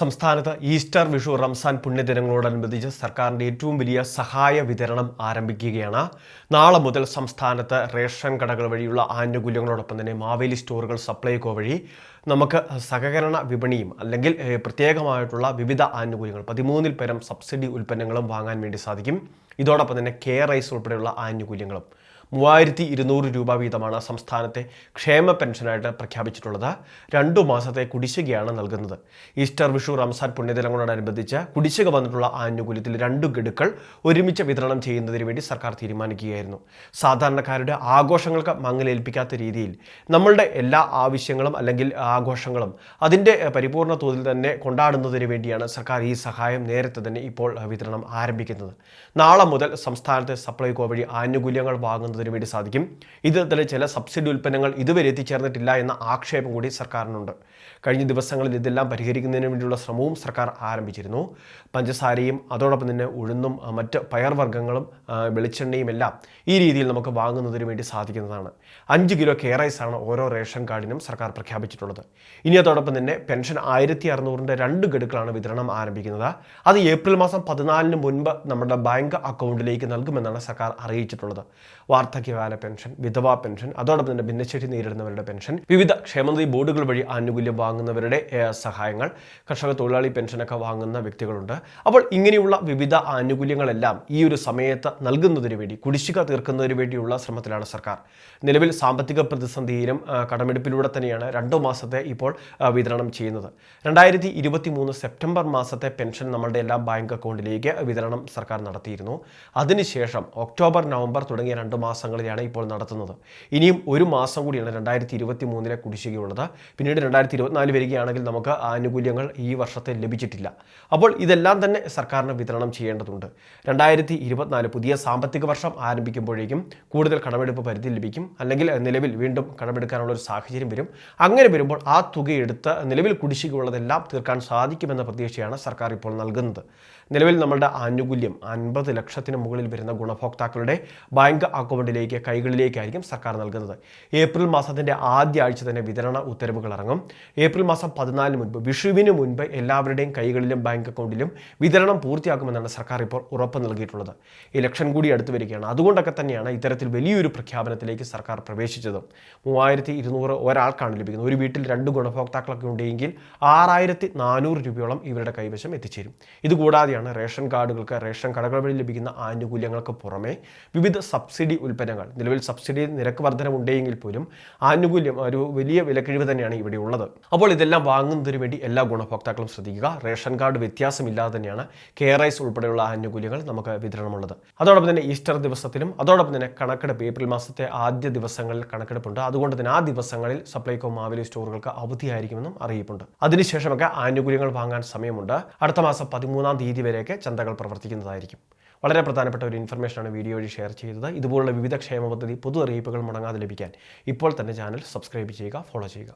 സംസ്ഥാനത്ത് ഈസ്റ്റർ വിഷു റംസാൻ പുണ്യദിനങ്ങളോടനുബന്ധിച്ച് സർക്കാരിന്റെ ഏറ്റവും വലിയ സഹായ വിതരണം ആരംഭിക്കുകയാണ്. നാളെ മുതൽ സംസ്ഥാനത്ത് റേഷൻ കടകൾ വഴിയുള്ള ആനുകൂല്യങ്ങളോടൊപ്പം തന്നെ മാവേലി സ്റ്റോറുകൾ സപ്ലൈകോ വഴി നമുക്ക് സഹകരണ വിപണിയും അല്ലെങ്കിൽ പ്രത്യേകമായിട്ടുള്ള വിവിധ ആനുകൂല്യങ്ങൾ പതിമൂന്നിൽ പരം സബ്സിഡി ഉൽപ്പന്നങ്ങളും വാങ്ങാൻ വേണ്ടി സാധിക്കും. ഇതോടൊപ്പം തന്നെ കെയർ റൈസ് ഉൾപ്പെടെയുള്ള ആനുകൂല്യങ്ങളും മൂവായിരത്തി ഇരുന്നൂറ് രൂപ വീതമാണ് സംസ്ഥാനത്തെ ക്ഷേമ പെൻഷനായിട്ട് പ്രഖ്യാപിച്ചിട്ടുള്ളത്. രണ്ടു മാസത്തെ കുടിശ്ശികയാണ് നൽകുന്നത്. ഈസ്റ്റർ വിഷു റംസാൻ പുണ്യദിനങ്ങളോടനുബന്ധിച്ച് കുടിശ്ശിക വന്നിട്ടുള്ള ആനുകൂല്യത്തിൽ രണ്ടു ഗഡുക്കൾ ഒരുമിച്ച് വിതരണം ചെയ്യുന്നതിന് വേണ്ടി സർക്കാർ തീരുമാനിക്കുകയായിരുന്നു. സാധാരണക്കാരുടെ ആഘോഷങ്ങൾക്ക് മങ്ങലേൽപ്പിക്കാത്ത രീതിയിൽ നമ്മളുടെ എല്ലാ ആവശ്യങ്ങളും അല്ലെങ്കിൽ ആഘോഷങ്ങളും അതിന്റെ പരിപൂർണ തോതിൽ തന്നെ കൊണ്ടാടുന്നതിന് വേണ്ടിയാണ് സർക്കാർ ഈ സഹായം നേരത്തെ തന്നെ ഇപ്പോൾ വിതരണം ആരംഭിക്കുന്നത്. നാളെ മുതൽ സംസ്ഥാനത്തെ സപ്ലൈകോ വഴി ആനുകൂല്യങ്ങൾ വാങ്ങുന്നതിന് വേണ്ടി സാധിക്കും. ഇതിൽ ചില സബ്സിഡി ഉൽപ്പന്നങ്ങൾ ഇതുവരെ എത്തിച്ചേർന്നിട്ടില്ല എന്ന ആക്ഷേപം കൂടി സർക്കാരിനുണ്ട്. കഴിഞ്ഞ ദിവസങ്ങളിൽ ഇതെല്ലാം പരിഹരിക്കുന്നതിന് വേണ്ടിയുള്ള ശ്രമവും സർക്കാർ ആരംഭിച്ചിരുന്നു. പഞ്ചസാരയും അതോടൊപ്പം തന്നെ ഉഴുന്നും മറ്റ് പയർവർഗങ്ങളും വർഗങ്ങളും വെളിച്ചെണ്ണയും എല്ലാം ഈ രീതിയിൽ നമുക്ക് വാങ്ങുന്നതിന് വേണ്ടി സാധിക്കുന്നതാണ്. അഞ്ച് കിലോ കെയറൈസ് ആണ് ഓരോ റേഷൻ കാർഡിനും സർക്കാർ പ്രഖ്യാപിച്ചിട്ടുള്ളത്. ഇനി അതോടൊപ്പം തന്നെ പെൻഷൻ ആയിരത്തി അറുന്നൂറിന്റെ രണ്ട് ഗഡുക്കളാണ് വിതരണം ആരംഭിക്കുന്നത്. അത് ഏപ്രിൽ മാസം പതിനാലിന് മുൻപ് നമ്മുടെ ബാങ്ക് അക്കൗണ്ടിലേക്ക് നൽകുമെന്നാണ് സർക്കാർ അറിയിച്ചിട്ടുള്ളത്. വാർദ്ധക്യകാല പെൻഷൻ വിധവാ പെൻഷൻ അതോടൊപ്പം തന്നെ ഭിന്നശേഷി നേരിടുന്നവരുടെ പെൻഷൻ വിവിധ ക്ഷേമനിധി ബോർഡുകൾ വഴി ആനുകൂല്യം വാങ്ങുന്നവരുടെ സഹായങ്ങൾ കർഷക തൊഴിലാളി പെൻഷനൊക്കെ വാങ്ങുന്ന വ്യക്തികളുണ്ട്. അപ്പോൾ ഇങ്ങനെയുള്ള വിവിധ ആനുകൂല്യങ്ങളെല്ലാം ഈ ഒരു സമയത്ത് നൽകുന്നതിന് വേണ്ടി കുടിശ്ശിക തീർക്കുന്നതിന് വേണ്ടിയുള്ള ശ്രമത്തിലാണ് സർക്കാർ. നിലവിൽ സാമ്പത്തിക പ്രതിസന്ധിയിലും കടമെടുപ്പിലൂടെ തന്നെയാണ് രണ്ടു മാസത്തെ ഇപ്പോൾ വിതരണം ചെയ്യുന്നത്. രണ്ടായിരത്തി ഇരുപത്തി മൂന്ന് സെപ്റ്റംബർ മാസത്തെ പെൻഷൻ നമ്മളുടെ എല്ലാ ബാങ്ക് അക്കൗണ്ടിലേക്ക് വിതരണം സർക്കാർ നടത്തിയിരുന്നു. അതിനുശേഷം ഒക്ടോബർ നവംബർ തുടങ്ങിയ രണ്ട് മാസങ്ങളിലാണ് ഇപ്പോൾ നടത്തുന്നത്. ഇനിയും ഒരു മാസം കൂടിയാണ് രണ്ടായിരത്തി ഇരുപത്തി മൂന്നിലെ കുടിശ്ശികയുള്ളത്. പിന്നീട് രണ്ടായിരത്തി ഇരുപത്തിനാല് വരികയാണെങ്കിൽ നമുക്ക് ആനുകൂല്യങ്ങൾ ഈ വർഷത്തെ ലഭിച്ചിട്ടില്ല. അപ്പോൾ ഇതെല്ലാം തന്നെ സർക്കാരിന് വിതരണം ചെയ്യേണ്ടതുണ്ട്. രണ്ടായിരത്തി ഇരുപത്തിനാല് പുതിയ സാമ്പത്തിക വർഷം ആരംഭിക്കുമ്പോഴേക്കും കൂടുതൽ കടമെടുപ്പ് പരിധി ലഭിക്കും. അല്ലെങ്കിൽ നിലവിൽ വീണ്ടും കടമെടുക്കാനുള്ള ഒരു സാഹചര്യം വരും. അങ്ങനെ വരുമ്പോൾ ആ തുകയെടുത്ത് നിലവിൽ കുടിശ്ശികയുള്ളതെല്ലാം തീർക്കാൻ സാധിക്കുമെന്ന പ്രതീക്ഷയാണ് സർക്കാർ ഇപ്പോൾ നൽകുന്നത്. നിലവിൽ നമ്മളുടെ ആനുകൂല്യം അൻപത് ലക്ഷത്തിന് മുകളിൽ വരുന്ന ഗുണഭോക്താക്കളുടെ ബാങ്ക് അക്കൗണ്ടിലേക്ക് കൈകളിലേക്കായിരിക്കും സർക്കാർ നൽകുന്നത്. ഏപ്രിൽ മാസത്തിന്റെ ആദ്യ ആഴ്ച തന്നെ വിതരണ ഉത്തരവുകൾ ഇറങ്ങും. ഏപ്രിൽ മാസം പതിനാലിന് മുൻപ് വിഷുവിന് മുൻപ് എല്ലാവരുടെയും കൈകളിലും ബാങ്ക് അക്കൗണ്ടിലും വിതരണം പൂർത്തിയാക്കുമെന്നാണ് സർക്കാർ ഇപ്പോൾ ഉറപ്പ് നൽകിയിട്ടുള്ളത്. ഇലക്ഷൻ കൂടി അടുത്ത് വരികയാണ്. അതുകൊണ്ടൊക്കെ തന്നെയാണ് ഇത്തരത്തിൽ വലിയൊരു പ്രഖ്യാപനത്തിലേക്ക് സർക്കാർ പ്രവേശിച്ചത്. മൂവായിരത്തി ഇരുന്നൂറ് ഒരാൾക്കാണ് ലഭിക്കുന്നത്. ഒരു വീട്ടിൽ രണ്ട് ഗുണഭോക്താക്കളൊക്കെ ഉണ്ടെങ്കിൽ ആറായിരത്തി നാനൂറ് രൂപയോളം ഇവരുടെ കൈവശം എത്തിച്ചേരും. ഇതുകൂടാതെയാണ് റേഷൻ കാർഡുകൾക്ക് റേഷൻ കടകൾ വഴി ലഭിക്കുന്ന ആനുകൂല്യങ്ങൾക്ക് പുറമെ വിവിധ സബ്സിഡി ഉൽപ്പന്നങ്ങൾ. നിലവിൽ സബ്സിഡി നിരക്ക് വർധനമുണ്ടെങ്കിൽ പോലും ആനുകൂല്യം ഒരു വലിയ വിലക്കിഴിവ് തന്നെയാണ് ഇവിടെ ഉള്ളത്. അപ്പോൾ ഇതെല്ലാം വാങ്ങുന്നതിന് വേണ്ടി എല്ലാ ഗുണഭോക്താക്കളും ശ്രദ്ധിക്കുക. റേഷൻ കാർഡ് വ്യത്യാസമില്ലാതെ തന്നെയാണ് കെ റൈസ് ഉൾപ്പെടെയുള്ള ആനുകൂല്യങ്ങൾ നമുക്ക് വിതരണമുള്ളത്. അതോടൊപ്പം തന്നെ ഈസ്റ്റർ ദിവസത്തിലും അതോടൊപ്പം തന്നെ കണക്കെടുപ്പ് ഏപ്രിൽ മാസത്തെ ആദ്യ ദിവസങ്ങളിൽ കണക്കെടുപ്പുണ്ട്. അതുകൊണ്ട് തന്നെ ആ ദിവസങ്ങളിൽ സപ്ലൈകോ മാവേലി സ്റ്റോറുകൾക്ക് അവധിയായിരിക്കുമെന്നും അറിയിപ്പുണ്ട്. അതിനുശേഷമൊക്കെ ആനുകൂല്യങ്ങൾ വാങ്ങാൻ സമയമുണ്ട്. അടുത്ത മാസം പതിമൂന്നാം തീയതി വരെയൊക്കെ ചന്തകൾ പ്രവർത്തിക്കുന്നതായിരിക്കും. വളരെ പ്രധാനപ്പെട്ട ഒരു ഇൻഫർമേഷനാണ് വീഡിയോ വഴി ഷെയർ ചെയ്തത്. ഇതുപോലുള്ള വിവിധ ക്ഷേമ പദ്ധതി പൊതു അറിയിപ്പുകൾ മുടങ്ങാതെ ലഭിക്കാൻ ഇപ്പോൾ തന്നെ ചാനൽ സബ്സ്ക്രൈബ് ചെയ്യുക ഫോളോ ചെയ്യുക.